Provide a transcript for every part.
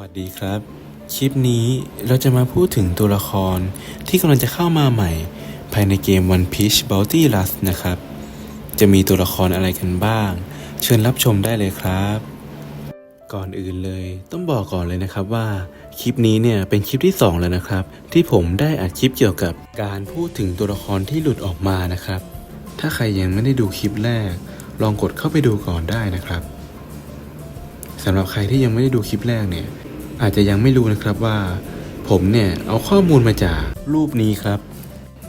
วัสดีครับ คลิปนี้เราจะมาพูดถึงตัวละครที่กำลังจะเข้ามาใหม่ ภายในเกม One Piece Bounty Rush นะครับ จะมีตัวละครอะไรกันบ้าง เชิญรับชมได้เลยครับ ก่อนอื่นเลยต้องบอกก่อนเลยนะครับว่า คลิปนี้เนี่ยเป็นคลิปที่ 2 แล้วนะครับ ที่ผมได้อัดคลิปเกี่ยวกับการพูดถึงตัวละครที่หลุดออกมานะครับ ถ้าใครยังไม่ได้ดูคลิปแรก ลองกดเข้าไปดูก่อนได้นะครับสำหรับใครที่ยังไม่ได้ดูคลิปแรกเนี่ย อาจจะยังไม่รู้นะครับว่า ผมเนี่ยเอาข้อมูลมาจากรูปนี้ครับ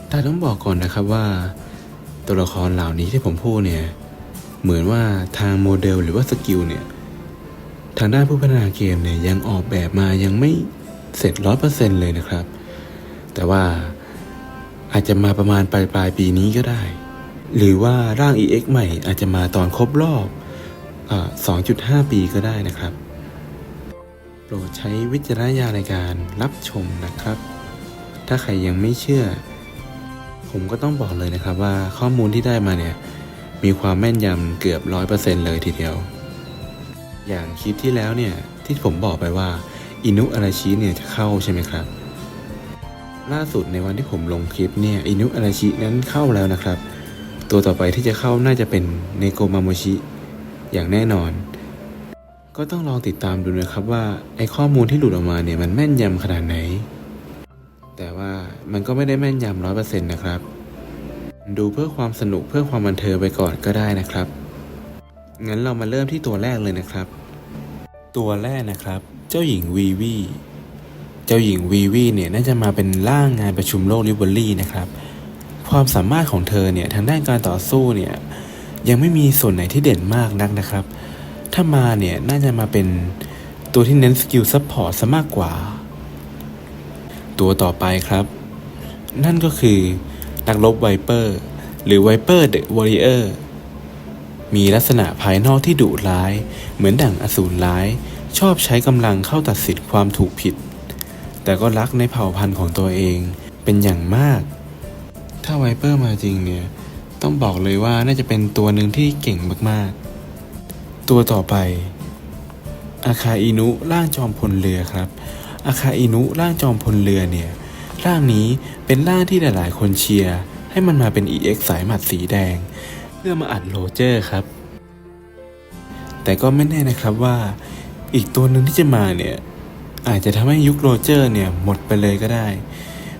แต่ต้องบอกก่อนนะครับว่า ตัวละครเหล่านี้ที่ผมพูดเนี่ย เหมือนว่าทางโมเดลหรือว่าสกิลเนี่ย ทางด้านผู้พัฒนาเกมเนี่ยยังออกแบบมายังไม่เสร็จร้อยเปอร์เซ็นต์เลยนะครับ แต่ว่าอาจจะมาประมาณปลายปลายปีนี้ก็ได้ หรือว่าร่าง EX ใหม่อาจจะมาตอนครบรอบอ2.5 ปีก็ได้นะครับ โปรดใช้วิจารณญาณในการรับชมนะครับ ถ้าใครยังไม่เชื่อ ผมก็ต้องบอกเลยนะครับว่าข้อมูลที่ได้มาเนี่ย มีความแม่นยำเกือบร้อยเปอร์เซ็นเลยทีเดียว อย่างคลิปที่แล้วเนี่ย ที่ผมบอกไปว่าอินุอาราชิเนี่ยจะเข้าใช่ไหมครับ ล่าสุดในวันที่ผมลงคลิปเนี่ยอินุอาราชินั้นเข้าแล้วนะครับ ตัวต่อไปที่จะเข้าน่าจะเป็นเนโกมาโมชิอย่างแน่นอน ก็ต้องลองติดตามดูนะครับว่าไอข้อมูลที่หลุดออกมาเนี่ยมันแม่นยำขนาดไหน แต่ว่ามันก็ไม่ได้แม่นยำร้อยเปอร์เซ็นต์นะครับ ดูเพื่อความสนุกเพื่อความบันเทิงไปก่อนก็ได้นะครับ งั้นเรามาเริ่มที่ตัวแรกเลยนะครับ ตัวแรกนะครับ เจ้าหญิงวีวี เจ้าหญิงวีวีเนี่ยน่าจะมาเป็นร่างงานประชุมโลกลิเบอรี่นะครับความสามารถของเธอเนี่ยทางด้านการต่อสู้เนี่ยยังไม่มีส่วนไหนที่เด่นมากนักนะครับ ถ้ามาเนี่ยน่าจะมาเป็นตัวที่เน้นสกิลซัพพอร์ตซะมากกว่า ตัวต่อไปครับ นั่นก็คือนักรบไวเปอร์หรือไวเปอร์เดอะวอริเออร์มีลักษณะภายนอกที่ดุร้าย เหมือนดั่งอสูรร้าย ชอบใช้กำลังเข้าตัดสินความถูกผิด แต่ก็รักในเผ่าพันธุ์ของตัวเองเป็นอย่างมาก ถ้าไวเปอร์มาจริงเนี่ย ต้องบอกเลยว่าน่าจะเป็นตัวหนึ่งที่เก่งมากๆ ตัวต่อไป อาคาอินุร่างจอมพลเรือครับ อาคาอินุร่างจอมพลเรือเนี่ย ร่างนี้เป็นร่างที่หลาย ๆ คนเชียร์ให้มันมาเป็น EX สายหมัดสีแดง เพื่อมาอัดโรเจอร์ครับ แต่ก็ไม่แน่นะครับว่าอีกตัวหนึ่งที่จะมาเนี่ย อาจจะทำให้ยุคโรเจอร์เนี่ยหมดไปเลยก็ได้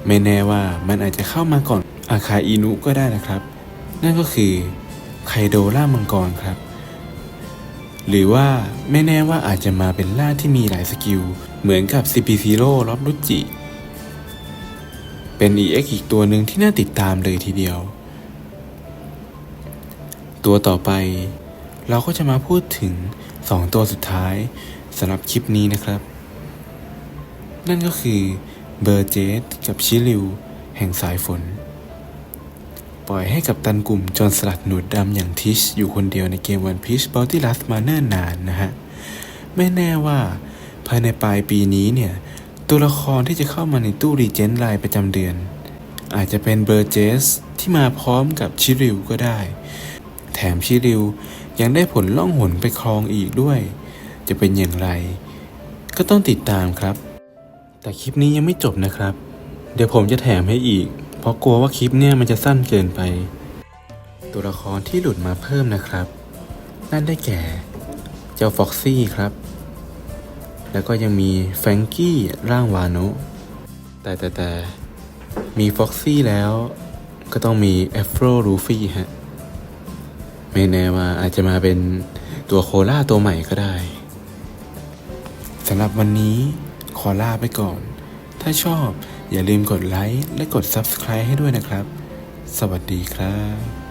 ไม่แน่ว่ามันอาจจะเข้ามาก่อนอาคาอินุก็ได้นะครับ นั่นก็คือไคโดล่ามังกรครับ หรือว่าไม่แน่ว่าอาจจะมาเป็นล่าที่มีหลายสกิล เหมือนกับ CP0 ล็อบรุจิ เป็น EX อีกตัวหนึ่งที่น่าติดตามเลยทีเดียว ตัวต่อไป เราก็จะมาพูดถึง 2 ตัวสุดท้ายสำหรับคลิปนี้นะครับ นั่นก็คือเบอร์เจสกับชิลิว แห่งสายฝน ปล่อยให้กับตันกลุ่มจนสลัดหนวดดำอย่างทิชอยู่คนเดียวในเกมวันพีชบอลตี้ลัสมาเนิ่นนานนะฮะ ไม่แน่ว่า ภายในปลายปีนี้เนี่ย ตัวละครที่จะเข้ามาในตู้รีเจนต์ไลน์ประจำเดือน อาจจะเป็นเบอร์เจสที่มาพร้อมกับชิริวก็ได้ แถมชิริวยังได้ผลล่องหนไปครองอีกด้วย จะเป็นอย่างไร ก็ต้องติดตามครับ แต่คลิปนี้ยังไม่จบนะครับ เดี๋ยวผมจะแถมให้อีก ราะกลัวว่าคลิปเนี่ยมันจะสั้นเกินไป ตัวละครที่หลุดมาเพิ่มนะครับ นั่นได้แก่ เจ้าฟ็อกซี่ครับ แล้วก็ยังมีแฟรงกี้ร่างวานะแต่แต่แต่มีฟ็อกซี่แล้วก็ต้องมีแอฟโรรูฟี่ฮะไม่แน่ว่าอาจจะมาเป็นตัวโคล่าตัวใหม่ก็ได้สำหรับวันนี้ขอลาไปก่อน ถ้าชอบ อย่าลืมกดไลค์และกด Subscribe ให้ด้วยนะครับ สวัสดีครับ